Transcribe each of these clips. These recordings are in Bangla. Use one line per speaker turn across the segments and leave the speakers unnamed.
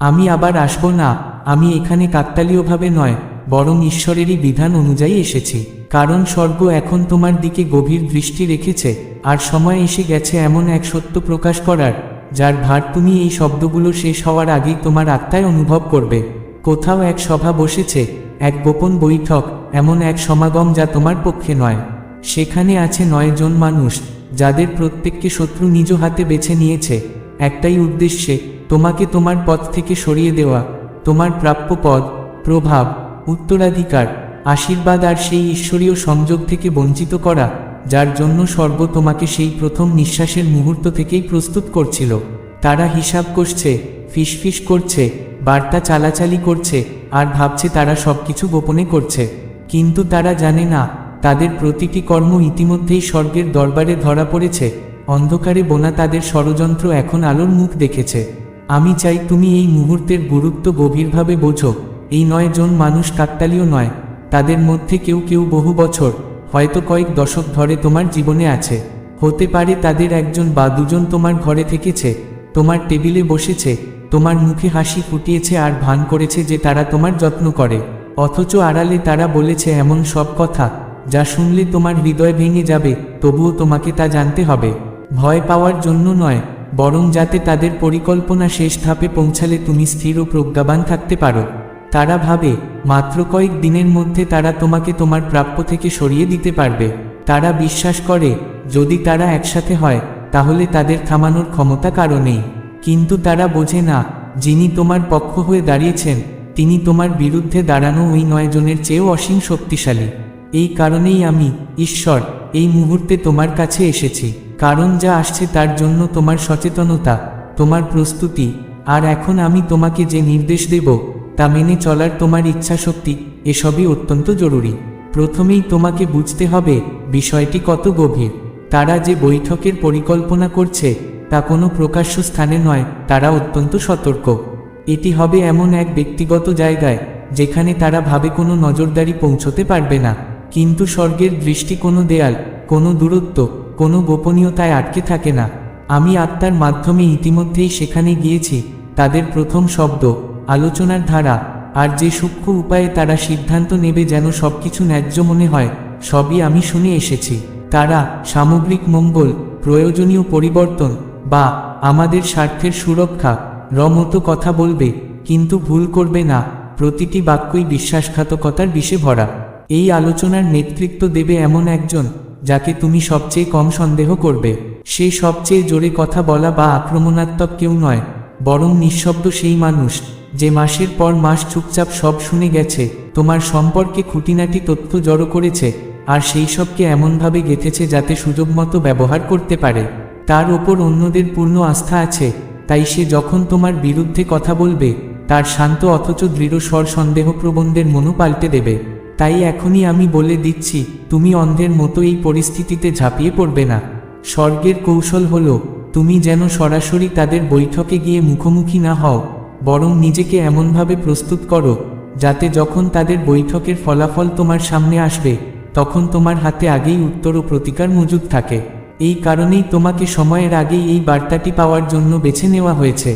আমি আবার আসব না, আমি এখানে কাকতালীয়ভাবে নয়, বরং ঈশ্বরেরই বিধান অনুযায়ী এসেছি। কারণ স্বর্গ এখন তোমার দিকে গভীর দৃষ্টি রেখেছে, আর সময় এসে গেছে এমন এক সত্য প্রকাশ করার, যার ভার তুমি এই শব্দগুলো শেষ হওয়ার আগেই তোমার আত্মায় অনুভব করবে। কোথাও এক সভা বসেছে, এক গোপন বৈঠক, এমন এক সমাগম যা তোমার পক্ষে নয়। সেখানে আছে নয় জন মানুষ, যাদের প্রত্যেককে শত্রু নিজ হাতে বেছে নিয়েছে। একটাই উদ্দেশ্যে তোমাকে তোমার পথ থেকে সরিয়ে দেওয়া, তোমার প্রাপ্য পদ, প্রভাব, উত্তরাধিকার, আশীর্বাদ আর সেই ঈশ্বরীয় সংযোগ থেকে বঞ্চিত করা, যার জন্য সর্ব তোমাকে সেই প্রথম নিঃশ্বাসের মুহূর্ত থেকেই প্রস্তুত করছিল। তারা হিসাব করছে, ফিসফিস করছে, বার্তা চালাচালি করছে আর ভাবছে তারা সবকিছু গোপনে করছে। কিন্তু তারা জানে না, তাদের প্রতিটি কর্ম ইতিমধ্যেই স্বর্গের দরবারে ধরা পড়েছে। অন্ধকারে বোনা তাদের ষড়যন্ত্র এখন আলোর মুখ দেখেছে। আমি চাই তুমি এই মুহূর্তের গুরুত্ব গভীরভাবে বোঝো। এই নয় জন মানুষ কাকতালীয় নয়। তাদের মধ্যে কেউ কেউ বহু বছর, হয়তো কয়েক দশক ধরে তোমার জীবনে আছে। হতে পারে তাদের একজন বা দুজন তোমার ঘরে থেকেছে, তোমার টেবিলে বসেছে, তোমার মুখে হাসি ফুটিয়েছে আর ভান করেছে যে তারা তোমার যত্ন করে। অথচ আড়ালে তারা বলেছে এমন সব কথা, যা শুনলে তোমার হৃদয় ভেঙে যাবে, তবুও তোমাকে তা জানতে হবে। ভয় পাওয়ার জন্য নয়, বরং যাতে তাদের পরিকল্পনা শেষ ধাপে পৌঁছালে তুমি স্থির ও প্রজ্ঞাবান থাকতে পারো। তারা ভাবে, মাত্র কয়েক দিনের মধ্যে তারা তোমাকে তোমার প্রাপ্য থেকে সরিয়ে দিতে পারবে। তারা বিশ্বাস করে, যদি তারা একসাথে হয়, তাহলে তাদের থামানোর ক্ষমতা কারও নেই। কিন্তু তারা বোঝে না, যিনি তোমার পক্ষ হয়ে দাঁড়িয়েছেন, তিনি তোমার বিরুদ্ধে দাঁড়ানো ওই নয় জনের চেয়েও অসীম শক্তিশালী। এই কারণেই আমি, ঈশ্বর, এই মুহূর্তে তোমার কাছে এসেছি। কারণ যা আসছে তার জন্য তোমার সচেতনতা, তোমার প্রস্তুতি, আর এখন আমি তোমাকে যে নির্দেশ দেব, তা মেনে চলার তোমার ইচ্ছাশক্তি, এসবই অত্যন্ত জরুরি। প্রথমেই তোমাকে বুঝতে হবে, বিষয়টি কত গভীর। তারা যে বৈঠকের পরিকল্পনা করছে, তা কোনো প্রকাশ্য স্থানে নয়, তারা অত্যন্ত সতর্ক। এটি হবে এমন এক ব্যক্তিগত জায়গায়, যেখানে তারা ভাবে কোনো নজরদারি পৌঁছতে পারবে না। কিন্তু স্বর্গের দৃষ্টি কোনো দেয়াল, কোনো দূরত্ব কোনো গোপনীয়তায় আটকে থাকে না। আমি আত্মার মাধ্যমে ইতিমধ্যেই সেখানে গিয়েছি, তাদের প্রথম শব্দ, আলোচনার ধারা, আর যে সূক্ষ্ম উপায়ে তারা সিদ্ধান্ত নেবে যেন সবকিছু ন্যায্য মনে হয়, সবই আমি শুনে এসেছি। তারা, সামগ্রিক মঙ্গল, প্রয়োজনীয় পরিবর্তন, বা, আমাদের স্বার্থের সুরক্ষা, রমতো কথা বলবে, কিন্তু ভুল করবে না, প্রতিটি বাক্যই বিশ্বাসঘাতকতার বিষে ভরা। এই আলোচনার নেতৃত্ব দেবে এমন একজন যাকে তুমি সবচেয়ে কম সন্দেহ করবে। সে সবচেয়ে জোরে কথা বলা বা আক্রমণাত্মক কেউ নয়, বরং নিঃশব্দ সেই মানুষ, যে মাসের পর মাস চুপচাপ সব শুনে গেছে, তোমার সম্পর্কে খুঁটিনাটি তথ্য জড়ো করেছে, আর সেই সবকে এমনভাবে গেঁথেছে যাতে সুযোগ মতো ব্যবহার করতে পারে। তার ওপর অন্যদের পূর্ণ আস্থা আছে, তাই সে যখন তোমার বিরুদ্ধে কথা বলবে, তার শান্ত অথচ দৃঢ় স্বর সন্দেহ প্রবন্ধের মনও পাল্টে দেবে। তাই এখনই আমি বলে দিচ্ছি, তুমি অন্ধের মতো এই পরিস্থিতিতে ঝাঁপিয়ে পড়বে না। স্বর্গের কৌশল হল, তুমি যেন সরাসরি তাদের বৈঠকে গিয়ে মুখোমুখি না হও, বরং নিজেকে এমনভাবে প্রস্তুত করো, যাতে যখন তাদের বৈঠকের ফলাফল তোমার সামনে আসবে, তখন তোমার হাতে আগেই উত্তর ও প্রতিকার মজুদ থাকে। এই কারণেই তোমাকে সময়ের আগেই এই বার্তাটি পাওয়ার জন্য বেছে নেওয়া হয়েছে।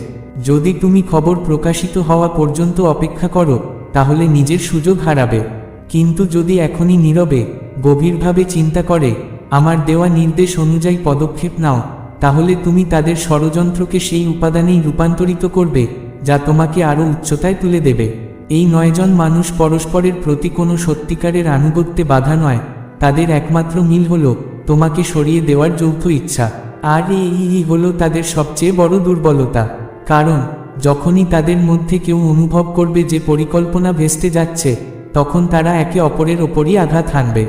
যদি তুমি খবর প্রকাশিত হওয়া পর্যন্ত অপেক্ষা করো, তাহলে নিজের সুযোগ হারাবে। কিন্তু যদি এখনই নীরবে, গভীরভাবে চিন্তা করে, আমার দেওয়া নির্দেশ অনুযায়ী পদক্ষেপ নাও, তাহলে তুমি তাদের ষড়যন্ত্রকে সেই উপাদানেই রূপান্তরিত করবে, যা তোমাকে আরও উচ্চতায় তুলে দেবে। এই নয়জন মানুষ পরস্পরের প্রতি কোনো সত্যিকারের আনুগত্যে বাধা নয়, তাদের একমাত্র মিল হলো, তোমাকে সরিয়ে দেওয়ার যৌথ ইচ্ছা। আর এই হলো তাদের সবচেয়ে বড় দুর্বলতা। কারণ, যখনই তাদের মধ্যে কেউ অনুভব করবে যে পরিকল্পনা ভেস্তে যাচ্ছে তখন তারা একে অপরের ওপরই আঘাত হানবে।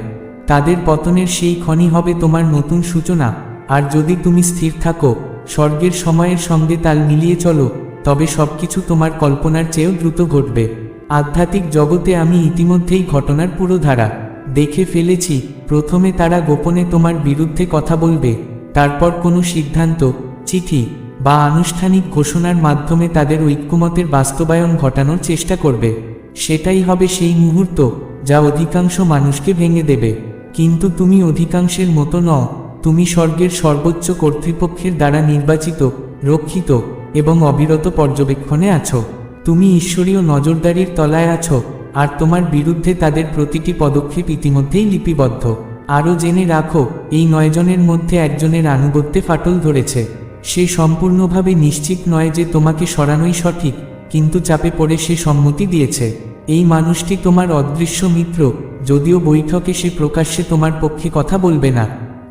তাদের পতনের সেই ক্ষণই হবে তোমার নতুন সূচনা। আর যদি তুমি স্থির থাকো, স্বর্গের সময়ের সঙ্গে তাল মিলিয়ে চলো, তবে সবকিছু তোমার কল্পনার চেয়েও দ্রুত ঘটবে। আধ্যাত্মিক জগতে আমি ইতিমধ্যেই ঘটনার পুরো ধারা দেখে ফেলেছি। প্রথমে তারা গোপনে তোমার বিরুদ্ধে কথা বলবে, তারপর কোনো সিদ্ধান্ত, চিঠি বা আনুষ্ঠানিক ঘোষণার মাধ্যমে তাদের ঐক্যমতের বাস্তবায়ন ঘটানোর চেষ্টা করবে। সেটাই হবে সেই মুহূর্ত যা অধিকাংশ মানুষকে ভেঙে দেবে। কিন্তু তুমি অধিকাংশের মতো নও। তুমি স্বর্গের সর্বোচ্চ কর্তৃপক্ষের দ্বারা নির্বাচিত, রক্ষিত এবং অবিরত পর্যবেক্ষণে আছো। তুমি ঈশ্বরীয় নজরদারির তলায় আছো, আর তোমার বিরুদ্ধে তাদের প্রতিটি পদক্ষেপ ইতিমধ্যেই লিপিবদ্ধ। আরও জেনে রাখো, এই নয়জনের মধ্যে একজনের আনুগত্যে ফাটল ধরেছে। সে সম্পূর্ণভাবে নিশ্চিত নয় যে তোমাকে সরানোই সঠিক। কিন্তু চাপে পড়ে সে সম্মতি দিয়েছে। এই মানুষটি তোমার অদৃশ্য মিত্র, যদিও বৈঠকে সে প্রকাশ্যে তোমার পক্ষে কথা বলবে না।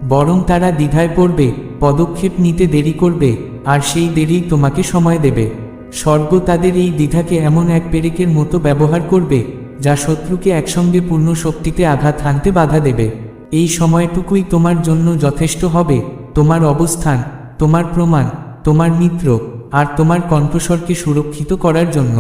বরং তারা দ্বিধায় পড়বে, পদক্ষেপ নিতে দেরি করবে, আর সেই দেরি তোমাকে সময় দেবে। স্বর্গ তাদের এই দ্বিধাকে এমন এক পেরেকের মতো ব্যবহার করবে, যা শত্রুকে একসঙ্গে পূর্ণ শক্তিতে আঘাত হানতে বাধা দেবে। এই সময়টুকুই তোমার জন্য যথেষ্ট হবে, তোমার অবস্থান, তোমার প্রমাণ, তোমার মিত্র। আর তোমার কণ্ঠস্বরকে সুরক্ষিত করার জন্য।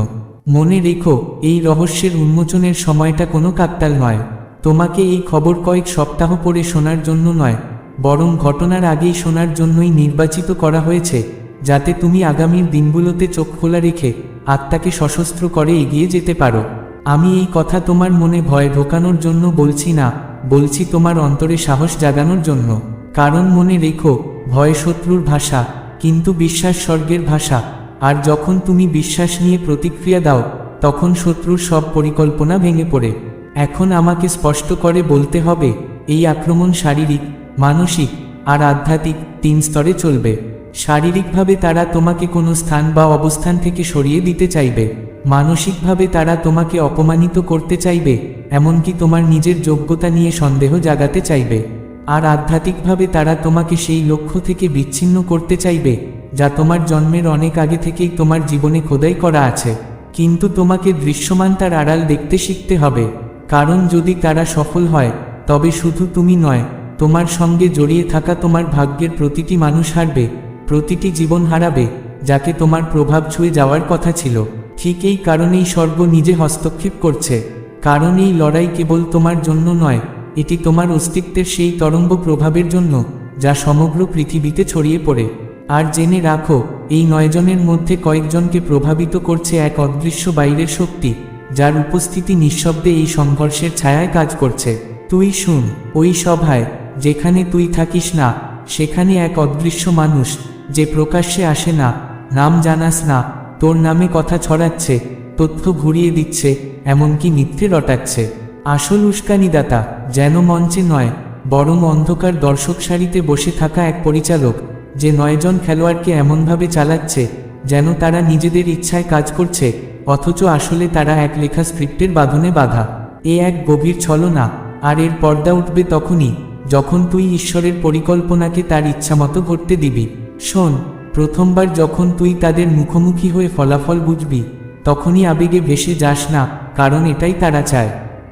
মনে রেখো, এই রহস্যের উন্মোচনের সময়টা কোনো কাকতাল নয়। তোমাকে এই খবর কয়েক সপ্তাহ পরে শোনার জন্য নয়, বরং ঘটনার আগেই শোনার জন্যই নির্বাচিত করা হয়েছে, যাতে তুমি আগামীর দিনগুলোতে চোখ খোলা রেখে আত্মাকে সশস্ত্র করে এগিয়ে যেতে পারো। আমি এই কথা তোমার মনে ভয় ঢোকানোর জন্য বলছি না, বলছি তোমার অন্তরে সাহস জাগানোর জন্য। কারণ মনে রেখো, ভয় শত্রুর ভাষা কিন্তু বিশ্বাস স্বর্গের ভাষা। আর যখন তুমি বিশ্বাস নিয়ে প্রতিক্রিয়া দাও, তখন শত্রুর সব পরিকল্পনা ভেঙে পড়ে। এখন আমাকে স্পষ্ট করে বলতে হবে, এই আক্রমণ শারীরিক, মানসিক আর আধ্যাত্মিক তিন স্তরে চলবে। শারীরিকভাবে তারা তোমাকে কোনো স্থান বা অবস্থান থেকে সরিয়ে দিতে চাইবে। মানসিকভাবে তারা তোমাকে অপমানিত করতে চাইবে, এমনকি তোমার নিজের যোগ্যতা নিয়ে সন্দেহ জাগাতে চাইবে। আর আধ্যাত্মিকভাবে তারা তোমাকে সেই লক্ষ্য থেকে বিচ্ছিন্ন করতে চাইবে, যা তোমার জন্মের অনেক আগে থেকেই তোমার জীবনে খোদাই করা আছে। কিন্তু তোমাকে দৃশ্যমান তার আড়াল দেখতে শিখতে হবে, কারণ যদি তারা সফল হয়, তবে শুধু তুমি নয়, তোমার সঙ্গে জড়িয়ে থাকা তোমার ভাগ্যের প্রতিটি মানুষ হারবে, প্রতিটি জীবন হারাবে, যাকে তোমার প্রভাব ছুঁয়ে যাওয়ার কথা ছিল। ঠিক এই কারণেই স্বর্গ নিজে হস্তক্ষেপ করছে, কারণ এই লড়াই কেবল তোমার জন্য নয় এটি তোমার অস্তিত্বের সেই তরঙ্গ প্রভাবের জন্য, যা সমগ্র পৃথিবীতে ছড়িয়ে পড়ে। আর জেনে রাখো, এই নয়জনের মধ্যে কয়েকজনকে প্রভাবিত করছে এক অদৃশ্য বাইরের শক্তি, যার উপস্থিতি নিঃশব্দে এই সংঘর্ষের ছায়ায় কাজ করছে। তুই শুন, ওই সভায়, যেখানে তুই থাকিস না, সেখানে এক অদৃশ্য মানুষ, যে প্রকাশ্যে আসে না, নাম জানাস না, তোর নামে কথা ছড়াচ্ছে, তথ্য ঘুরিয়ে দিচ্ছে, এমনকি মিথ্যে রটাচ্ছে। আসল উস্কানিদাতা, যেন মঞ্চে নয়, বরং অন্ধকার দর্শক সারিতে বসে থাকা এক পরিচালক, যে নয়জন খেলোয়াড়কে এমনভাবে চালাচ্ছে, যেন তারা নিজেদের ইচ্ছায় কাজ করছে, অথচ আসলে তারা এক লেখা স্ক্রিপ্টের বাঁধনে বাধা। এ এক গভীর ছলনা, আর এর পর্দা উঠবে তখনই, যখন তুই ঈশ্বরের পরিকল্পনাকে তার ইচ্ছামতো করতে দিবি। শোন, প্রথমবার যখন তুই তাদের মুখোমুখি হয়ে ফলাফল বুঝবি, তখনই আবেগে ভেসে যাস না, কারণ এটাই তারা চায়।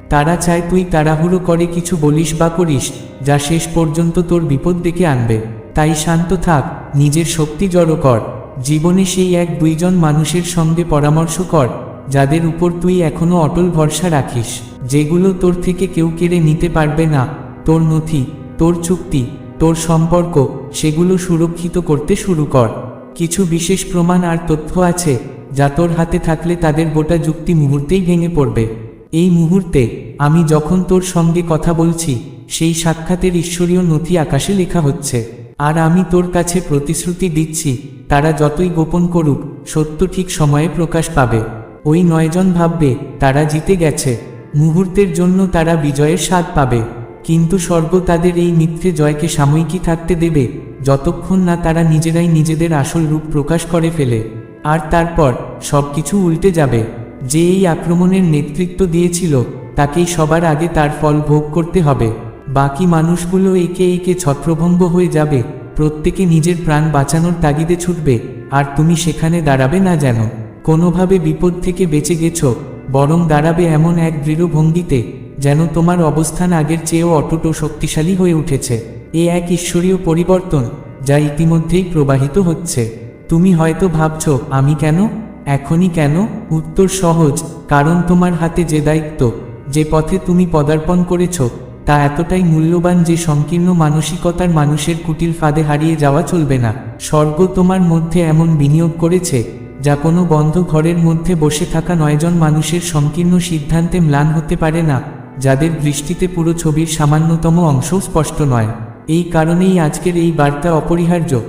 তারা চায় তুই তাড়াহুড়ো করে কিছু বলিস বা করিস, যা শেষ পর্যন্ত তোর বিপদ ডেকে আনবে। তাই শান্ত থাক, নিজের শক্তি জড়ো কর। জীবনে সেই এক দুইজন মানুষের সঙ্গে পরামর্শ কর, যাদের উপর তুই এখনও অটল ভরসা রাখিস। যেগুলো তোর থেকে কেউ কেড়ে নিতে পারবে না। তোর নথি, তোর চুক্তি, তোর সম্পর্ক, সেগুলো সুরক্ষিত করতে শুরু কর। কিছু বিশেষ প্রমাণ আর তথ্য আছে, যা তোর হাতে থাকলে তাদের গোটা যুক্তি মুহূর্তেই ভেঙে পড়বে। এই মুহূর্তে আমি যখন তোর সঙ্গে কথা বলছি, সেই সাক্ষাতের ঈশ্বরীয় নথি আকাশে লেখা হচ্ছে। আর আমি তোর কাছে প্রতিশ্রুতি দিচ্ছি, তারা যতই গোপন করুক, সত্য ঠিক সময়ে প্রকাশ পাবে। ওই নয়জন ভাববে, তারা জিতে গেছে। মুহূর্তের জন্য তারা বিজয়ের স্বাদ পাবে। কিন্তু স্বর্গ তাদের এই মিথ্যে জয়কে সাময়িকী থাকতে দেবে, যতক্ষণ না তারা নিজেরাই নিজেদের আসল রূপ প্রকাশ করে ফেলে। আর তারপর সবকিছু উল্টে যাবে। যে এই আক্রমণের নেতৃত্ব দিয়েছিল, তাকেই সবার আগে তার ফল ভোগ করতে হবে। বাকি মানুষগুলো একে একে ছত্রভঙ্গ হয়ে যাবে। প্রত্যেকে নিজের প্রাণ বাঁচানোর তাগিদে ছুটবে। আর তুমি সেখানে দাঁড়াবে না যেন। কোনোভাবে বিপদ থেকে বেঁচে গেছো, বরং দাঁড়াবে এমন এক দৃঢ় ভঙ্গিতে, যেন তোমার অবস্থান আগের চেয়েও অটুট ও শক্তিশালী হয়ে উঠেছে। এ এক ঈশ্বরীয় পরিবর্তন, যা ইতিমধ্যেই প্রবাহিত হচ্ছে। তুমি হয়তো ভাবছ, আমি কেন? এখনই কেন? উত্তর সহজ, কারণ তোমার হাতে যে দায়িত্ব, যে পথে তুমি পদার্পণ করেছ, তা এতটাই মূল্যবান যে সংকীর্ণ মানসিকতার মানুষের কুটিল ফাঁদে হারিয়ে যাওয়া চলবে না। স্বর্গ তোমার মধ্যে এমন বিনিয়োগ করেছে, যা কোনো বন্ধ ঘরের মধ্যে বসে থাকা নয়জন মানুষের সংকীর্ণ সিদ্ধান্তে ম্লান হতে পারে না, যাদের দৃষ্টিতে পুরো ছবির সামান্যতম অংশও স্পষ্ট নয়। এই কারণেই আজকের এই বার্তা অপরিহার্য।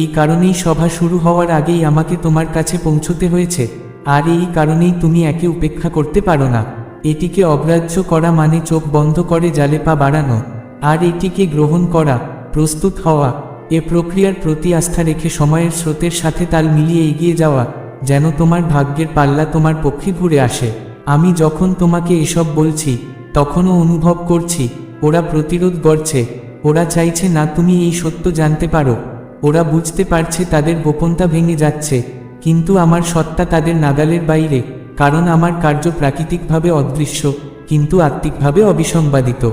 এই কারণেই সভা শুরু হওয়ার আগেই আমাকে তোমার কাছে পৌঁছতে হয়েছে। আর এই কারণেই তুমি একে উপেক্ষা করতে পারো না। এটিকে অগ্রাহ্য করা মানে চোখ বন্ধ করে জালে পা বাড়ানো। আর এটিকে গ্রহণ করা, প্রস্তুত হওয়া, এ প্রক্রিয়ার প্রতি আস্থা রেখে সময়ের স্রোতের সাথে তাল মিলিয়ে এগিয়ে যাওয়া, যেন তোমার ভাগ্যের পাল্লা তোমার পক্ষে ঘুরে আসে। আমি যখন তোমাকে এসব বলছি, তখনও অনুভব করছি, ওরা প্রতিরোধ করছে ওরা চাইছে না তুমি এই সত্য জানতে পারো। ওরা বুঝতে পারছে তাদের গোপনতা ভেঙে যাচ্ছে, কিন্তু আমার সত্তা তাদের নাগালের বাইরে, কারণ আমার কার্য প্রাকৃতিকভাবে অদৃশ্য, কিন্তু আত্মিকভাবে অবিসংবাদিত।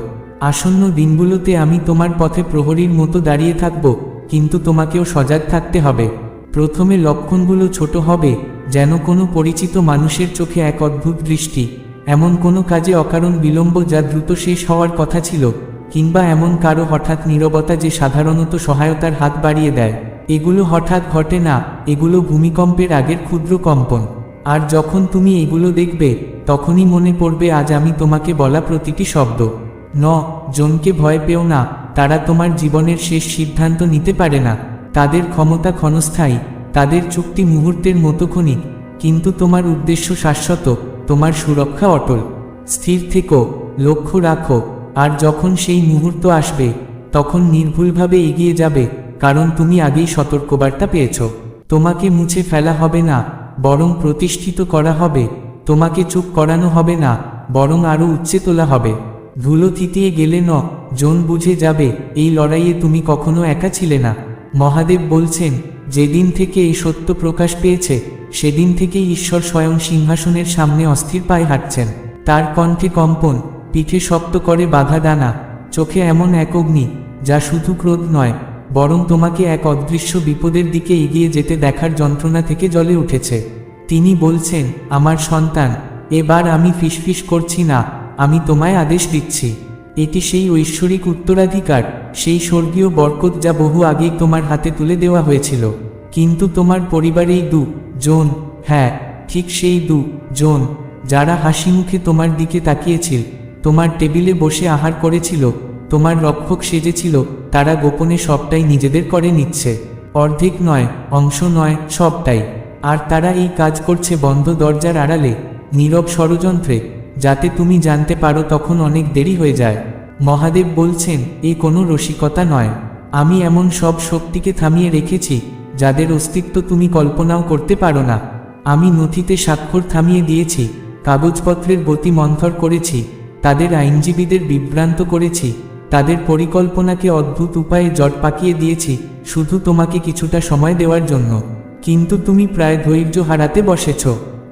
আসন্ন দিনগুলোতে আমি তোমার পথে প্রহরীর মতো দাঁড়িয়ে থাকব, কিন্তু তোমাকেও সজাগ থাকতে হবে। প্রথমে লক্ষণগুলো ছোট হবে, যেন কোনো পরিচিত মানুষের চোখে এক অদ্ভুত দৃষ্টি, এমন কোনো কাজে অকারণ বিলম্ব যা দ্রুত শেষ হওয়ার কথা ছিল। কিংবা এমন কারও হঠাৎ নীরবতা যে সাধারণত সহায়তার হাত বাড়িয়ে দেয়। এগুলো হঠাৎ ঘটে না, এগুলো ভূমিকম্পের আগের ক্ষুদ্র কম্পন। আর যখন তুমি এগুলো দেখবে, তখনই মনে পড়বে আজ আমি তোমাকে বলা প্রতিটি শব্দ। ন, জনকে ভয় পেও না, তারা তোমার জীবনের শেষ সিদ্ধান্ত নিতে পারে না। তাদের ক্ষমতা ক্ষণস্থায়ী, তাদের চুক্তি মুহূর্তের মতো ক্ষণিক কিন্তু তোমার উদ্দেশ্য শাশ্বত, তোমার সুরক্ষা অটল। স্থির থেকো, লক্ষ্য রাখো। আর যখন সেই মুহূর্ত আসবে, তখন নির্ভুলভাবে এগিয়ে যাবে, কারণ তুমি আগেই সতর্কবার্তা পেয়েছ। তোমাকে মুছে ফেলা হবে না, বরং প্রতিষ্ঠিত করা হবে। তোমাকে চুপ করানো হবে না, বরং আরও উচ্চে তোলা হবে। ধুলো থিতিয়ে গেলে ন, জন বুঝে যাবে, এই লড়াইয়ে তুমি কখনো একা ছিলে না। মহাদেব বলছেন, যেদিন থেকে এই সত্য প্রকাশ পেয়েছে, সেদিন থেকেই ঈশ্বর স্বয়ং সিংহাসনের সামনে অস্থির পায়ে হাঁটছেন। তার কণ্ঠে কম্পন পিঠে শক্ত করে বাধা দানা, চোখে এমন এক অগ্নি, যা শুধু ক্রোধ নয়, বরং তোমাকে এক অদৃশ্য বিপদের দিকে এগিয়ে যেতে দেখার যন্ত্রণা থেকে জলে উঠেছে। তিনি বলছেন, আমার সন্তান, এবার আমি ফিসফিস করছি না, আমি তোমায় আদেশ দিচ্ছি। এটি সেই ঐশ্বরিক উত্তরাধিকার, সেই স্বর্গীয় বরকত যা বহু আগেই তোমার হাতে তুলে দেওয়া হয়েছিল। কিন্তু তোমার পরিবারেই দু, জন হ্যাঁ ঠিক সেই দু, জন, যারা হাসি মুখে তোমার দিকে তাকিয়েছিল। তোমার টেবিলে বসে আহার করেছিল, তোমার রক্ষক সেজেছিল, তারা গোপনে সবটাই নিজেদের করে নিচ্ছে। অর্ধেক নয়, অংশ নয়, সবটাই। আর তারা এই কাজ করছে বন্ধ দরজার আড়ালে, নীরব ষড়যন্ত্রে, যাতে তুমি জানতে পারো তখন অনেক দেরি হয়ে যায়। মহাদেব বলছেন, এ কোনো রসিকতা নয়। আমি এমন সব শক্তিকে থামিয়ে রেখেছি, যাদের অস্তিত্ব তুমি কল্পনাও করতে পারো না। আমি নথিতে স্বাক্ষর থামিয়ে দিয়েছি, কাগজপত্রের গতি মন্থর করেছি তাদের আইনজীবীদের বিভ্রান্ত করেছি, তাদের পরিকল্পনাকে অদ্ভুত উপায়ে জট পাকিয়ে দিয়েছি, শুধু তোমাকে কিছুটা সময় দেওয়ার জন্য। কিন্তু তুমি প্রায় ধৈর্য হারাতে বসেছ।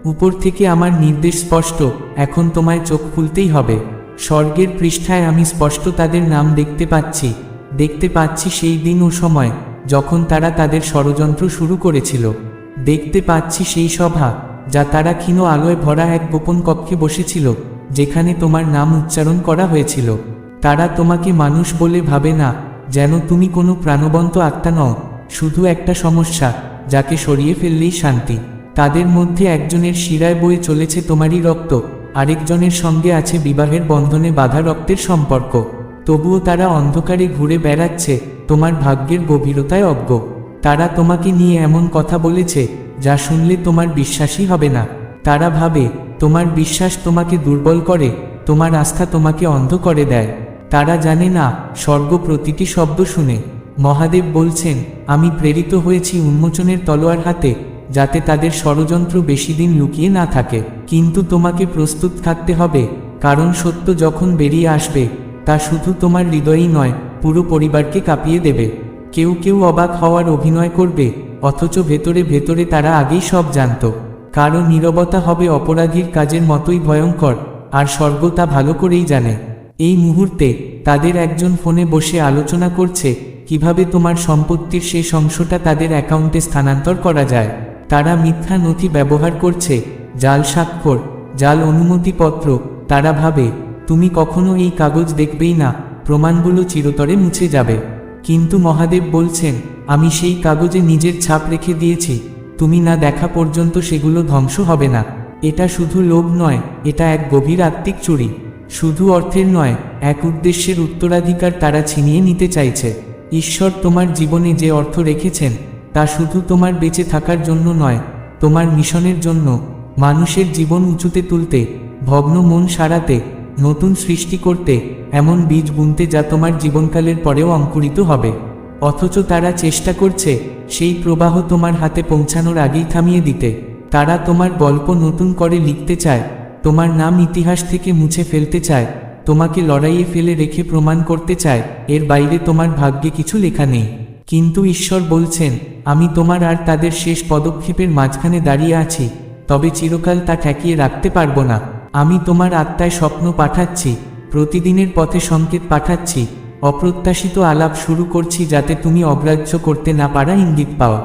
উপর থেকে আমার নির্দেশ স্পষ্ট, এখন তোমায় চোখ খুলতেই হবে। স্বর্গের পৃষ্ঠায় আমি স্পষ্ট তাদের নাম দেখতে পাচ্ছি। দেখতে পাচ্ছি সেই দিন ও সময়, যখন তারা তাদের ষড়যন্ত্র শুরু করেছিল। দেখতে পাচ্ছি সেই সভা, যা তারা ক্ষীণ আলোয় ভরা এক গোপন কক্ষে বসেছিল। যেখানে তোমার নাম উচ্চারণ করা হয়েছিল। তারা তোমাকে মানুষ বলে ভাবে না, যেন তুমি কোনো প্রাণবন্ত আত্মা নও, শুধু একটা সমস্যা, যাকে সরিয়ে ফেললেই শান্তি। তাদের মধ্যে একজনের শিরায় বয়ে চলেছে তোমারই রক্ত, আরেকজনের সঙ্গে আছে বিবাহের বন্ধনে বাধা রক্তের সম্পর্ক। তবুও তারা অন্ধকারে ঘুরে বেড়াচ্ছে, তোমার ভাগ্যের গভীরতায় অজ্ঞ। তারা তোমাকে নিয়ে এমন কথা বলেছে, যা শুনলে তোমার বিশ্বাসই হবে না। তারা ভাবে তোমার বিশ্বাস তোমাকে দুর্বল করে, তোমার আস্থা তোমাকে অন্ধ করে দেয়। তারা জানে না, স্বর্গ প্রতিটি শব্দ শুনে। মহাদেব বলছেন, আমি প্রেরিত হয়েছি উন্মোচনের তলোয়ার হাতে, যাতে তাদের ষড়যন্ত্র বেশি দিন লুকিয়ে না থাকে। কিন্তু তোমাকে প্রস্তুত থাকতে হবে, কারণ সত্য যখন বেরিয়ে আসবে, তা শুধু তোমার হৃদয়ই নয়, পুরো পরিবারকে কাঁপিয়ে দেবে। কেউ কেউ অবাক হওয়ার অভিনয় করবে, অথচ ভেতরে ভেতরে তারা আগেই সব জানত। কারও নীরবতা হবে অপরাধীর কাজের মতোই ভয়ঙ্কর, আর স্বর্গ তা ভালো করেই জানে। এই মুহূর্তে তাদের একজন ফোনে বসে আলোচনা করছে, কীভাবে তোমার সম্পত্তির শেষ অংশটা তাদের অ্যাকাউন্টে স্থানান্তর করা যায়। তারা মিথ্যা নথি ব্যবহার করছে, জাল স্বাক্ষর, জাল অনুমতিপত্র, তারা ভাবে, তুমি কখনো এই কাগজ দেখবেই না, প্রমাণগুলো চিরতরে মুছে যাবে। কিন্তু মহাদেব বলছেন, আমি সেই কাগজে নিজের ছাপ রেখে দিয়েছি। তুমি না দেখা পর্যন্ত সেগুলো ধ্বংস হবে না। এটা শুধু লোভ নয়, এটা এক গভীর আত্মিক চুরি। শুধু অর্থের নয়, এক উদ্দেশ্যের উত্তরাধিকার তারা ছিনিয়ে নিতে চাইছে। ঈশ্বর তোমার জীবনে যে অর্থ রেখেছেন, তা শুধু তোমার বেঁচে থাকার জন্য নয়, তোমার মিশনের জন্য। মানুষের জীবন উঁচুতে তুলতে, ভগ্ন মন সারাতে, নতুন সৃষ্টি করতে, এমন বীজ বুনতে যা তোমার জীবনকালের পরেও অঙ্কুরিত হবে। অথচ তারা চেষ্টা করছে সেই প্রবাহ তোমার হাতে পৌঁছানোর আগেই থামিয়ে দিতে। তারা তোমার গল্প নতুন করে লিখতে চায়, তোমার নাম ইতিহাস থেকে মুছে ফেলতে চায়, তোমাকে লড়াইয়ে ফেলে রেখে প্রমাণ করতে চায়, এর বাইরে তোমার ভাগ্যে কিছু লেখা নেই। কিন্তু ঈশ্বর বলছেন, আমি তোমার আর তাদের শেষ পদক্ষেপের মাঝখানে দাঁড়িয়ে আছি, তবে চিরকাল তা ঠেকিয়ে রাখতে পারব না। আমি তোমার আত্মায় স্বপ্ন পাঠাচ্ছি, প্রতিদিনের পথে সংকেত পাঠাচ্ছি অপ্রত্যাশিত আলাপ শুরু করছি যাতে তুমি অগ্রাহ্য করতে না পারা ইঙ্গিত পাও।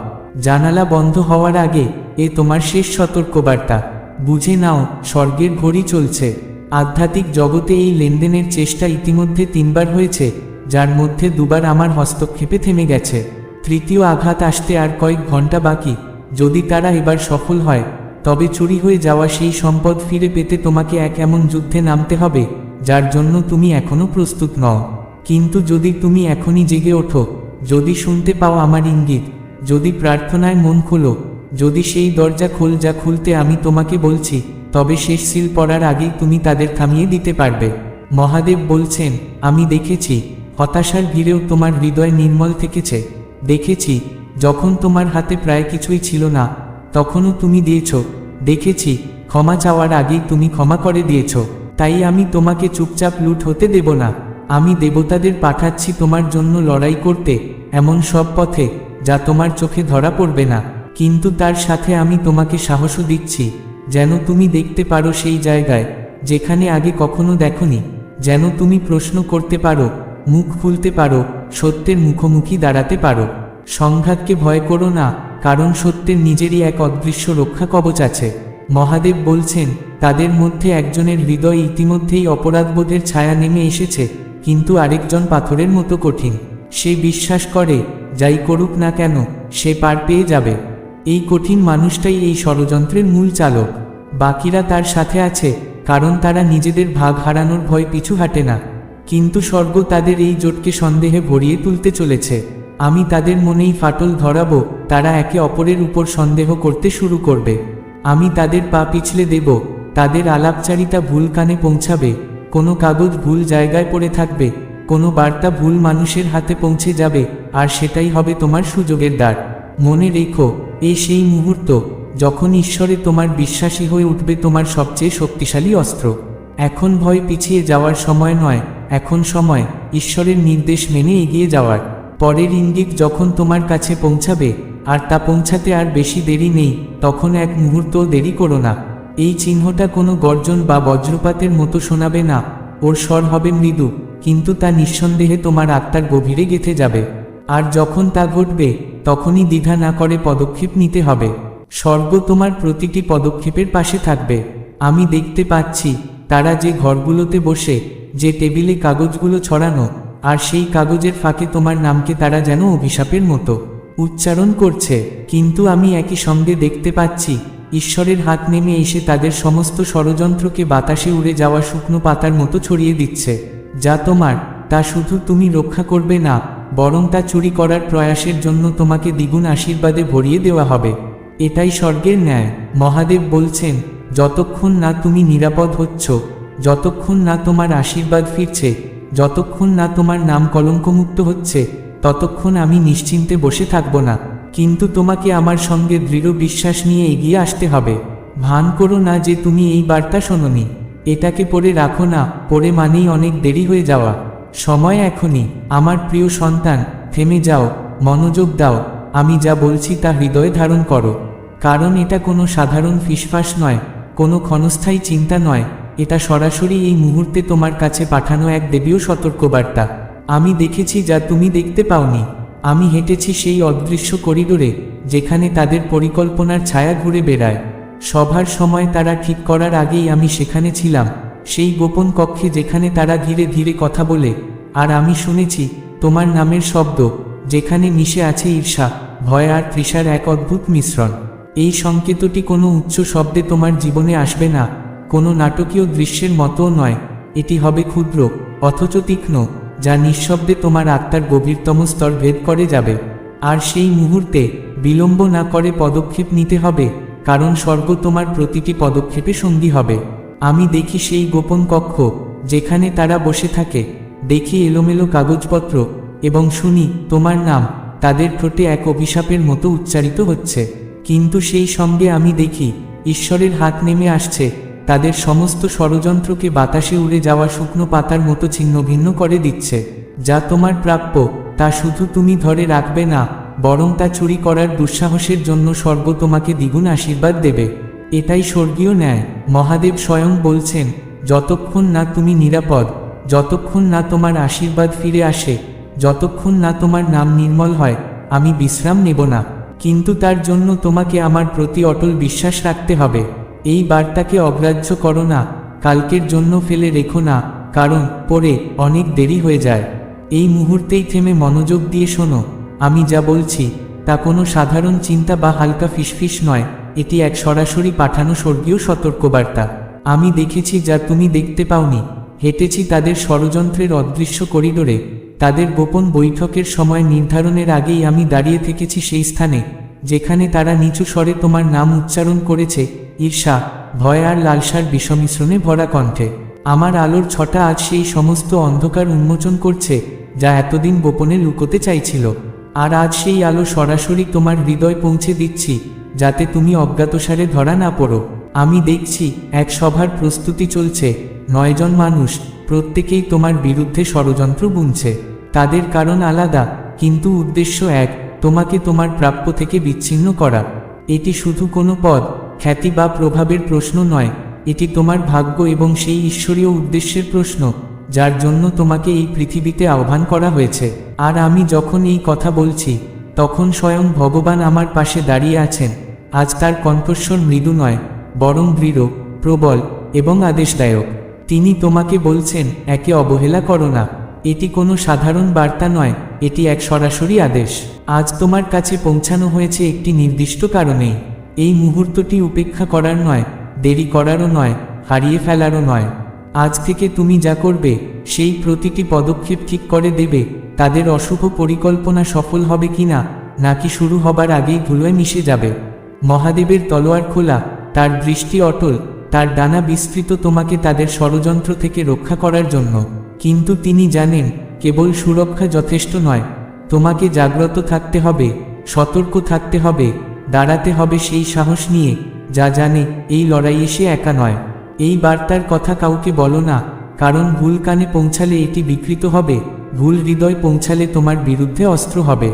জানালা বন্ধ হওয়ার আগে এ তোমার শেষ সতর্কবার্তা। বুঝে নাও, স্বর্গের ঘড়ি চলছে। আধ্যাত্মিক জগতে এই লেনদেনের চেষ্টা ইতিমধ্যে তিনবার হয়েছে, যার মধ্যে দুবার আমার হস্তক্ষেপে থেমে গেছে। তৃতীয় আঘাত আসতে আর কয়েক ঘণ্টা বাকি। যদি তারা এবার সফল হয়, তবে চুরি হয়ে যাওয়া সেই সম্পদ ফিরে পেতে তোমাকে এক এমন যুদ্ধে নামতে হবে, যার জন্য তুমি এখনও প্রস্তুত নও। কিন্তু যদি তুমি এখনই জেগে ওঠো, যদি শুনতে পাও আমার ইঙ্গিত, যদি প্রার্থনায় মন খোলো, যদি সেই দরজা খোল যা খুলতে আমি তোমাকে বলছি, তবে শেষ সিল পড়ার আগেই তুমি তাদের থামিয়ে দিতে পারবে। মহাদেব বলছেন, আমি দেখেছি, হতাশার ভিড়েও তোমার হৃদয় নির্মল থেকেছে। দেখেছি, যখন তোমার হাতে প্রায় কিছুই ছিল না, তখনও তুমি দিয়েছ। দেখেছি, ক্ষমা চাওয়ার আগেই তুমি ক্ষমা করে দিয়েছ। তাই আমি তোমাকে চুপচাপ লুট হতে দেব না। আমি দেবতাদের পাঠাচ্ছি তোমার জন্য লড়াই করতে এমন সব পথে যা তোমার চোখে ধরা পড়বে না। কিন্তু তার সাথে আমি তোমাকে সাহসও দিচ্ছি, যেন তুমি দেখতে পারো সেই জায়গায়, যেখানে আগে কখনো দেখনি। যেন তুমি প্রশ্ন করতে পারো, মুখ খুলতে পারো, সত্যের মুখোমুখি দাঁড়াতে পারো। সংঘাতকে ভয় করো না, কারণ সত্যের নিজেরই এক অদৃশ্য রক্ষা কবচ আছে। মহাদেব বলছেন, তাদের মধ্যে একজনের হৃদয় ইতিমধ্যেই অপরাধবোধের ছায়া নেমে এসেছে। কিন্তু আরেকজন পাথরের মতো কঠিন। সে বিশ্বাস করে, যাই করুক না কেন, সে পার পেয়ে যাবে। এই কঠিন মানুষটাই এই ষড়যন্ত্রের মূল চালক। বাকিরা তার সাথে আছে, কারণ তারা নিজেদের ভাগ হারানোর ভয় পিছু হাঁটে না। কিন্তু স্বর্গ তাদের এই জোটকে সন্দেহে ভরিয়ে তুলতে চলেছে। আমি তাদের মনেই ফাটল ধরাব, তারা একে অপরের উপর সন্দেহ করতে শুরু করবে। আমি তাদের পা পিছলে দেব, তাদের আলাপচারিতা ভুল কানে পৌঁছাবে। কোনো কাগজ ভুল জায়গায় পড়ে থাকবে, কোনো বার্তা ভুল মানুষের হাতে পৌঁছে যাবে, আর সেটাই হবে তোমার সুযোগের দ্বার। মনে রেখো, এ সেই মুহূর্ত, যখন ঈশ্বরে তোমার বিশ্বাসী হয়ে উঠবে তোমার সবচেয়ে শক্তিশালী অস্ত্র। এখন ভয় পিছিয়ে যাওয়ার সময় নয়, এখন সময়, ঈশ্বরের নির্দেশ মেনে এগিয়ে যাওয়ার। পরের ইঙ্গিত যখন তোমার কাছে পৌঁছাবে, আর তা পৌঁছাতে আর বেশি দেরি নেই, তখন এক মুহূর্ত দেরি করো না। এই চিহ্নটা কোনো গর্জন বা বজ্রপাতের মতো শোনাবে না। ওর স্বর হবে মৃদু, কিন্তু তা নিঃসন্দেহে তোমার আত্মার গভীরে গেঁথে যাবে। আর যখন তা ঘটবে, তখনই দ্বিধা না করে পদক্ষেপ নিতে হবে। স্বর্গ তোমার প্রতিটি পদক্ষেপের পাশে থাকবে। আমি দেখতে পাচ্ছি, তারা যে ঘরগুলোতে বসে, যে টেবিলে কাগজগুলো ছড়ানো, আর সেই কাগজের ফাঁকে তোমার নামকে তারা যেন অভিশাপের মতো উচ্চারণ করছে। কিন্তু আমি একই সঙ্গে দেখতে পাচ্ছি ঈশ্বরের হাত নেমে এসে তাদের সমস্ত ষড়যন্ত্রকে বাতাসে উড়ে যাওয়া শুকনো পাতার মতো ছড়িয়ে দিচ্ছে। যা তোমার, তা শুধু তুমি রক্ষা করবে না, বরং তা চুরি করার প্রয়াসের জন্য তোমাকে দ্বিগুণ আশীর্বাদে ভরিয়ে দেওয়া হবে। এটাই স্বর্গের ন্যায়। মহাদেব বলছেন, যতক্ষণ না তুমি নিরাপদ হচ্ছ, যতক্ষণ না তোমার আশীর্বাদ ফিরছে, যতক্ষণ না তোমার নাম কলঙ্কমুক্ত হচ্ছে, ততক্ষণ আমি নিশ্চিন্তে বসে থাকব না। কিন্তু তোমাকে আমার সঙ্গে দৃঢ় বিশ্বাস নিয়ে এগিয়ে আসতে হবে। ভান করো না যে তুমি এই বার্তা শোনোনি। এটাকে পরে রাখো না পরে মানেই অনেক দেরি হয়ে যাওয়া। সময় এখনই। আমার প্রিয় সন্তান, থেমে যাও, মনোযোগ দাও। আমি যা বলছি তা হৃদয়ে ধারণ করো। কারণ এটা কোনো সাধারণ ফিসফাস নয়, কোনো ক্ষণস্থায়ী চিন্তা নয়। এটা সরাসরি এই মুহূর্তে তোমার কাছে পাঠানো এক দেবীয় সতর্কবার্তা। আমি দেখেছি যা তুমি দেখতে পাওনি। আমি হেঁটেছি সেই অদৃশ্য করিডোরে, যেখানে তাদের পরিকল্পনার ছায়া ঘুরে বেড়ায়। সভার সময় তারা ঠিক করার আগেই আমি সেখানে ছিলাম, সেই গোপন কক্ষে যেখানে তারা ধীরে ধীরে কথা বলে, আর আমি শুনেছি, তোমার নামের শব্দ, যেখানে মিশে আছে ঈর্ষা, ভয় আর তৃষার এক অদ্ভুত মিশ্রণ। এই সংকেতটি কোনো উচ্চ শব্দে তোমার জীবনে আসবে না, কোনো নাটকীয় দৃশ্যের মতোও নয়। এটি হবে ক্ষুদ্র, অথচ তীক্ষ্ণ। যা নিঃশব্দে তোমার আত্মার গভীরতম স্তর ভেদ করে যাবে। আর সেই মুহূর্তে বিলম্ব না করে পদক্ষেপ নিতে হবে, কারণ স্বর্গ তোমার প্রতিটি পদক্ষেপে সঙ্গী হবে। আমি দেখি সেই গোপন কক্ষ, যেখানে তারা বসে থাকে। দেখি এলোমেলো কাগজপত্র, এবং শুনি তোমার নাম, তাদের ঠোঁটে এক অভিশাপের মতো উচ্চারিত হচ্ছে। কিন্তু সেই সঙ্গে আমি দেখি, ঈশ্বরের হাত নেমে আসছে তাদের সমস্ত ষড়যন্ত্রকে বাতাসে উড়ে যাওয়া শুকনো পাতার মতো ছিন্নভিন্ন করে দিচ্ছে। যা তোমার প্রাপ্য, তা শুধু তুমি ধরে রাখবে না, বরং তা চুরি করার দুঃসাহসের জন্য স্বর্গ তোমাকে দ্বিগুণ আশীর্বাদ দেবে। এটাই স্বর্গীয় ন্যায়। মহাদেব স্বয়ং বলছেন, যতক্ষণ না তুমি নিরাপদ, যতক্ষণ না তোমার আশীর্বাদ ফিরে আসে, যতক্ষণ না তোমার নাম নির্মল হয়, আমি বিশ্রাম নেব না। কিন্তু তার জন্য তোমাকে আমার প্রতি অটল বিশ্বাস রাখতে হবে। এই বার্তাকে অগ্রাহ্য করো না, কালকের জন্য ফেলে রেখো না, কারণ পরে অনেক দেরি হয়ে যায়। এই মুহূর্তেই থেমে মনোযোগ দিয়ে শোনো, আমি যা বলছি, তা কোনো সাধারণ চিন্তা বা হালকা ফিসফিস নয়, এটি এক সরাসরি পাঠানো স্বর্গীয় সতর্কবার্তা। আমি দেখেছি যা তুমি দেখতে পাওনি, হেঁটেছি তাদের ষড়যন্ত্রের অদৃশ্য করিডোরে, তাদের গোপন বৈঠকের সময় নির্ধারণের আগেই আমি দাঁড়িয়ে থেকেছি সেই স্থানে। যেখানে তারা নিচু স্বরে তোমার নাম উচ্চারণ করেছে, ঈর্ষা, ভয় আর লালসার বিষমিশ্রণে ভরা কণ্ঠে। আমার আলোর ছটা আজ সেই সমস্ত অন্ধকার উন্মোচন করছে, যা এতদিন গোপনে লুকোতে চাইছিল। আর আজ সেই আলো সরাসরি তোমার হৃদয় পৌঁছে দিচ্ছি, যাতে তুমি অজ্ঞাতসারে ধরা না পড়ো। আমি দেখছি, এক সভার প্রস্তুতি চলছে। নয়জন মানুষ, প্রত্যেকেই তোমার বিরুদ্ধে ষড়যন্ত্র বুনছে। তাদের কারণ আলাদা, কিন্তু উদ্দেশ্য এক। তোমাকে তোমার প্রাপ্য থেকে বিচ্ছিন্ন করা। এটি শুধু কোনো পদ, খ্যাতি বা প্রভাবের প্রশ্ন নয়। এটি তোমার ভাগ্য এবং সেই ঈশ্বরীয় উদ্দেশ্যের প্রশ্ন, যার জন্য তোমাকে এই পৃথিবীতে আহ্বান করা হয়েছে। আর আমি যখন এই কথা বলছি, তখন স্বয়ং ভগবান আমার পাশে দাঁড়িয়ে আছেন। আজ তার কণ্ঠস্বর মৃদু নয়, বরং দৃঢ়, প্রবল এবং আদেশদায়ক। তিনি তোমাকে বলছেন, একে অবহেলা করো না। এটি কোনো সাধারণ বার্তা নয়। এটি এক সরাসরি আদেশ। আজ তোমার কাছে পৌঁছানো হয়েছে একটি নির্দিষ্ট কারণে। এই মুহূর্তটি উপেক্ষা করার নয়, দেরি করারও নয়, হারিয়ে ফেলারও নয়। আজ থেকে তুমি যা করবে, সেই প্রতিটি পদক্ষেপ ঠিক করে দেবে। তাদের অশুভ পরিকল্পনা সফল হবে কিনা, নাকি শুরু হবার আগেই ধুলোয় মিশে যাবে। মহাদেবের তলোয়ার খোলা, তার দৃষ্টি অটল, তার ডানা বিস্তৃত তোমাকে তাদের ষড়যন্ত্র থেকে রক্ষা করার জন্য। কিন্তু তিনি জানেন কেবল সুরক্ষা যথেষ্ট নয়। তোমাকে জাগ্রত থাকতে হবে, সতর্ক থাকতে হবে, দাঁড়াতে হবে সেই সাহস নিয়ে, যা জানে এই লড়াইয়ে সে একা নয়। এই বার্তার কথা কাউকে বলো না, কারণ ভুল কানে পৌঁছালে এটি বিকৃত হবে, ভুল হৃদয় পৌঁছালে তোমার বিরুদ্ধে অস্ত্র হবে।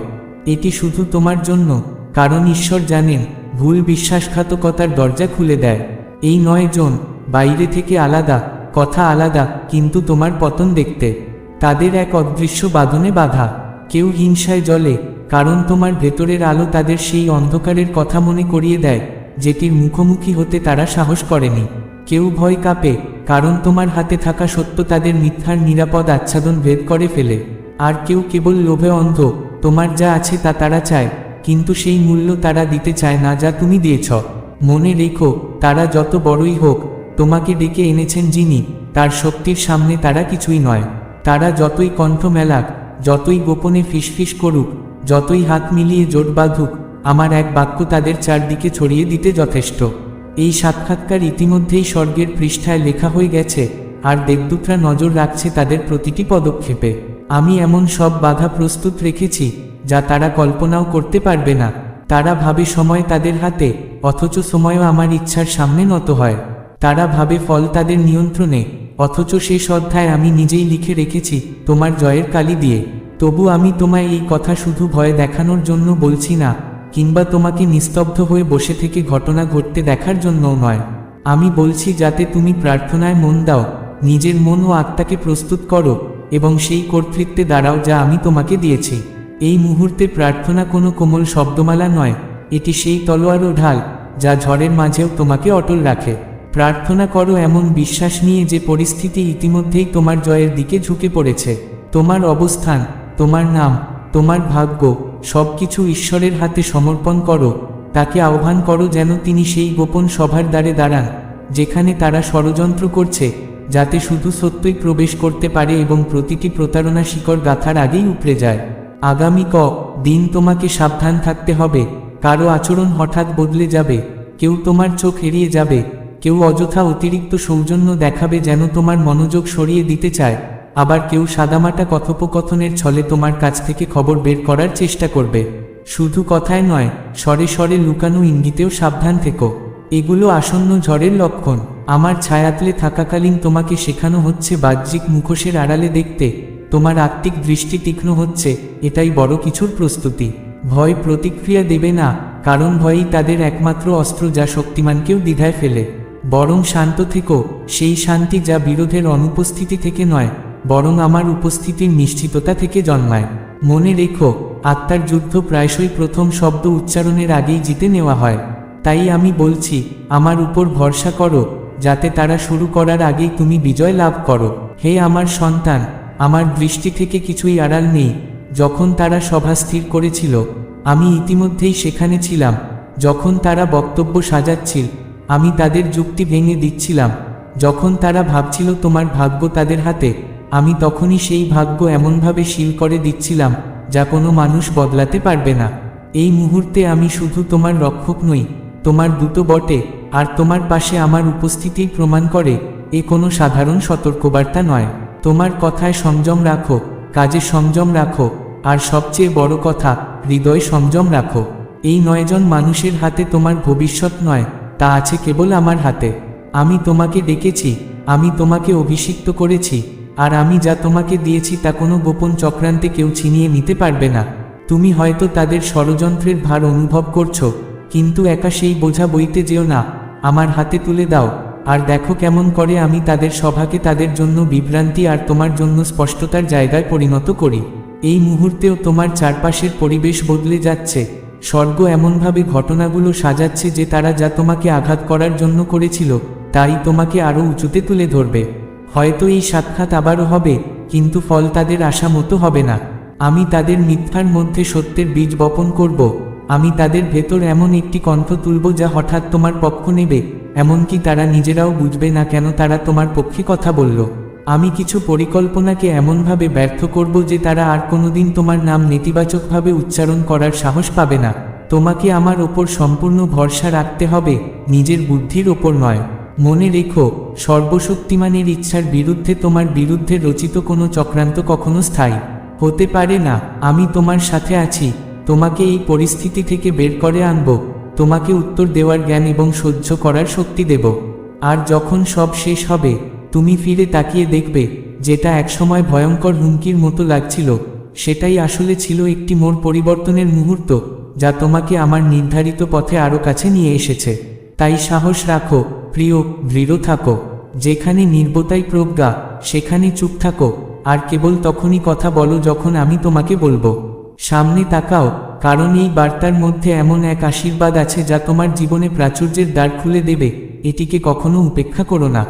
এটি শুধু তোমার জন্য, কারণ ঈশ্বর জানেন, ভুল বিশ্বাসঘাতকতার দরজা খুলে দেয়। এই নয় জন বাইরে থেকে আলাদা, কথা আলাদা, কিন্তু তোমার পতন দেখতে। তাদের এক অদৃশ্য বাঁধনে বাধা। কেউ হিংসায় জলে কারণ তোমার ভেতরের আলো তাদের সেই অন্ধকারের কথা মনে করিয়ে দেয়, যেটির মুখোমুখি হতে তারা সাহস করেনি। কেউ ভয় কাঁপে, কারণ তোমার হাতে থাকা সত্য তাদের মিথ্যার নিরাপদ আচ্ছাদন ভেদ করে ফেলে। আর কেউ কেবল লোভে অন্ধ, তোমার যা আছে তা তারা চায়, কিন্তু সেই মূল্য তারা দিতে চায় না যা তুমি দিয়েছ। মনে রেখো, তারা যত বড়ই হোক, তোমাকে ডেকে এনেছেন যিনি, তার শক্তির সামনে তারা কিছুই নয়। তারা যতই কণ্ঠ মেলাক, যতই গোপনে ফিসফিস করুক, যতই হাত মিলিয়ে জোট বাঁধুক, আমার এক বাক্য তাদের চারদিকে ছড়িয়ে দিতে যথেষ্ট। এই সাক্ষাৎকার ইতিমধ্যেই স্বর্গের পৃষ্ঠায় লেখা হয়ে গেছে, আর দেবদূতরা নজর রাখছে তাদের প্রতিটি পদক্ষেপে। আমি এমন সব বাধা প্রস্তুত রেখেছি, যা তারা কল্পনাও করতে পারবে না। তারা ভাবে সময় তাদের হাতে, অথচ সময়ও আমার ইচ্ছার সামনে নত হয়। তারা ভাবে ফল তাদের নিয়ন্ত্রণে অথচ শেষ অধ্যায় আমি নিজেই লিখে রেখেছি, তোমার জয়ের কালি দিয়ে। তবু আমি তোমায় এই কথা শুধু ভয় দেখানোর জন্য বলছি না, কিংবা তোমাকে নিস্তব্ধ হয়ে বসে থেকে ঘটনা ঘটতে দেখার জন্যও নয়। আমি বলছি যাতে তুমি প্রার্থনায় মন দাও, নিজের মন ও আত্মাকে প্রস্তুত করো, এবং সেই কর্তৃত্বে দাঁড়াও যা আমি তোমাকে দিয়েছি। এই মুহূর্তে প্রার্থনা কোনো কোমল শব্দমালা নয়, এটি সেই তলোয়ার ও ঢাল, যা ঝড়ের মাঝেও তোমাকে অটল রাখে। প্রার্থনা করো এমন বিশ্বাস নিয়ে যে পরিস্থিতি ইতিমধ্যেই তোমার জয়ের দিকে ঝুঁকে পড়েছে। তোমার অবস্থান, তোমার নাম, তোমার ভাগ্য সব কিছু ঈশ্বরের হাতে সমর্পণ করো। তাকে আহ্বান করো যেন তিনি সেই গোপন সভার দ্বারে দাঁড়ান, যেখানে তারা ষড়যন্ত্র করছে, যাতে শুধু সত্যই প্রবেশ করতে পারে এবং প্রতিটি প্রতারণা শিকড় গাথার আগেই উপড়ে যায়। আগামী ক, দিন তোমাকে সাবধান থাকতে হবে, কারও আচরণ হঠাৎ বদলে যাবে, কেউ তোমার চোখ এড়িয়ে যাবে কেউ অযথা অতিরিক্ত সৌজন্য দেখাবে যেন তোমার মনোযোগ সরিয়ে দিতে চায়, আবার কেউ সাদামাটা কথোপকথনের ছলে তোমার কাছ থেকে খবর বের করার চেষ্টা করবে। শুধু কথায় নয়, স্বরে স্বরে লুকানো ইঙ্গিতেও সাবধান থেকো। এগুলো আসন্ন ঝড়ের লক্ষণ। আমার ছায়াতলে থাকাকালীন তোমাকে শেখানো হচ্ছে বাহ্যিক মুখোশের আড়ালে দেখতে। তোমার আত্মিক দৃষ্টি তীক্ষ্ণ হচ্ছে, এটাই বড় কিছুর প্রস্তুতি। ভয় প্রতিক্রিয়া দেবে না, কারণ ভয়ই তাদের একমাত্র অস্ত্র যা শক্তিমানকেও দ্বিধায় ফেলে। বরং শান্ত থেকো, সেই শান্তি যা বিরোধের অনুপস্থিতি থেকে নয়, বরং আমার উপস্থিতির নিশ্চিততা থেকে জন্মায়। মনে রেখো, আত্মার যুদ্ধ প্রায়শই প্রথম শব্দ উচ্চারণের আগেই জিতে নেওয়া হয়। তাই আমি বলছি, আমার উপর ভরসা করো, যাতে তারা শুরু করার আগেই তুমি বিজয় লাভ করো। হে আমার সন্তান, আমার দৃষ্টি থেকে কিছুই আড়াল নেই। যখন তারা সভা স্থির করেছিল, আমি ইতিমধ্যেই সেখানে ছিলাম। যখন তারা বক্তব্য সাজাচ্ছিল আমি তাদের যুক্তি ভেঙে দিচ্ছিলাম। যখন তারা ভাবছিল তোমার ভাগ্য তাদের হাতে, আমি তখনই সেই ভাগ্য এমনভাবে শিল করে দিচ্ছিলাম, যা কোনো মানুষ বদলাতে পারবে না। এই মুহূর্তে আমি শুধু তোমার রক্ষক নই, তোমার দুটো বটে, আর তোমার পাশে আমার উপস্থিতি প্রমাণ করে, এ কোনো সাধারণ সতর্কবার্তা নয়। তোমার কথায় সংযম রাখো, কাজে সংযম রাখো, আর সবচেয়ে বড় কথা, হৃদয় সংযম রাখো। এই নয়জন মানুষের হাতে তোমার ভবিষ্যৎ নয়। তা আছে কেবল আমার হাতে। আমি তোমাকে ডেকেছি, আমি তোমাকে অভিষিক্ত করেছি, আর আমি যা তোমাকে দিয়েছি তা কোনো গোপন চক্রান্তে কেউ ছিনিয়ে নিতে পারবে না। তুমি হয়তো তাদের ষড়যন্ত্রের ভার অনুভব করছ, কিন্তু একা সেই বোঝা বইতে যেও না, আমার হাতে তুলে দাও, আর দেখো কেমন করে আমি তাদের সভাকে তাদের জন্য বিভ্রান্তি আর তোমার জন্য স্পষ্টতার জায়গায় পরিণত করি। এই মুহূর্তেও তোমার চারপাশের পরিবেশ বদলে যাচ্ছে স্বর্গ এমনভাবে ঘটনাগুলো সাজাচ্ছে যে তারা যা তোমাকে আঘাত করার জন্য করেছিল, তাই তোমাকে আরও উঁচুতে তুলে ধরবে। হয়তো এই সাক্ষাৎ আবারও হবে, কিন্তু ফল তাদের আশা মতো হবে না। আমি তাদের মিথ্যার মধ্যে সত্যের বীজ বপন করব। আমি তাদের ভেতর এমন একটি কণ্ঠ তুলব যা হঠাৎ তোমার পক্ষ নেবে, এমনকি তারা নিজেরাও বুঝবে না কেন তারা তোমার পক্ষে কথা বলল। আমি কিছু পরিকল্পনাকে এমনভাবে ব্যর্থ করব যে তারা আর কোনোদিন তোমার নাম নেতিবাচকভাবে উচ্চারণ করার সাহস পাবে না। তোমাকে আমার ওপর সম্পূর্ণ ভরসা রাখতে হবে, নিজের বুদ্ধির ওপর নয়। মনে রেখো, সর্বশক্তিমানের ইচ্ছার বিরুদ্ধে তোমার বিরুদ্ধে রচিত কোনো চক্রান্ত কখনো স্থায়ী। হতে পারে না, আমি তোমার সাথে আছি, তোমাকে এই পরিস্থিতি থেকে বের করে আনব, তোমাকে উত্তর দেওয়ার জ্ঞান এবং সহ্য করার শক্তি দেব। আর যখন সব শেষ হবে তুমি ফিরে তাকিয়ে দেখবে, যেটা একসময় ভয়ঙ্কর হুমকির মতো লাগছিল। সেটাই আসলে ছিল একটি মোড় পরিবর্তনের মুহূর্ত, যা তোমাকে আমার নির্ধারিত পথে আরও কাছে নিয়ে এসেছে। তাই সাহস রাখো, প্রিয়, দৃঢ় থাকো। যেখানে নির্বতাই প্রজ্ঞা, সেখানে চুপ থাকো। আর কেবল তখনই কথা বলো যখন আমি তোমাকে বলব। সামনে তাকাও, কারণ এই বার্তার মধ্যে এমন এক আশীর্বাদ আছে যা তোমার জীবনে প্রাচুর্যের দ্বার খুলে দেবে। এটিকে কখনো উপেক্ষা করো না।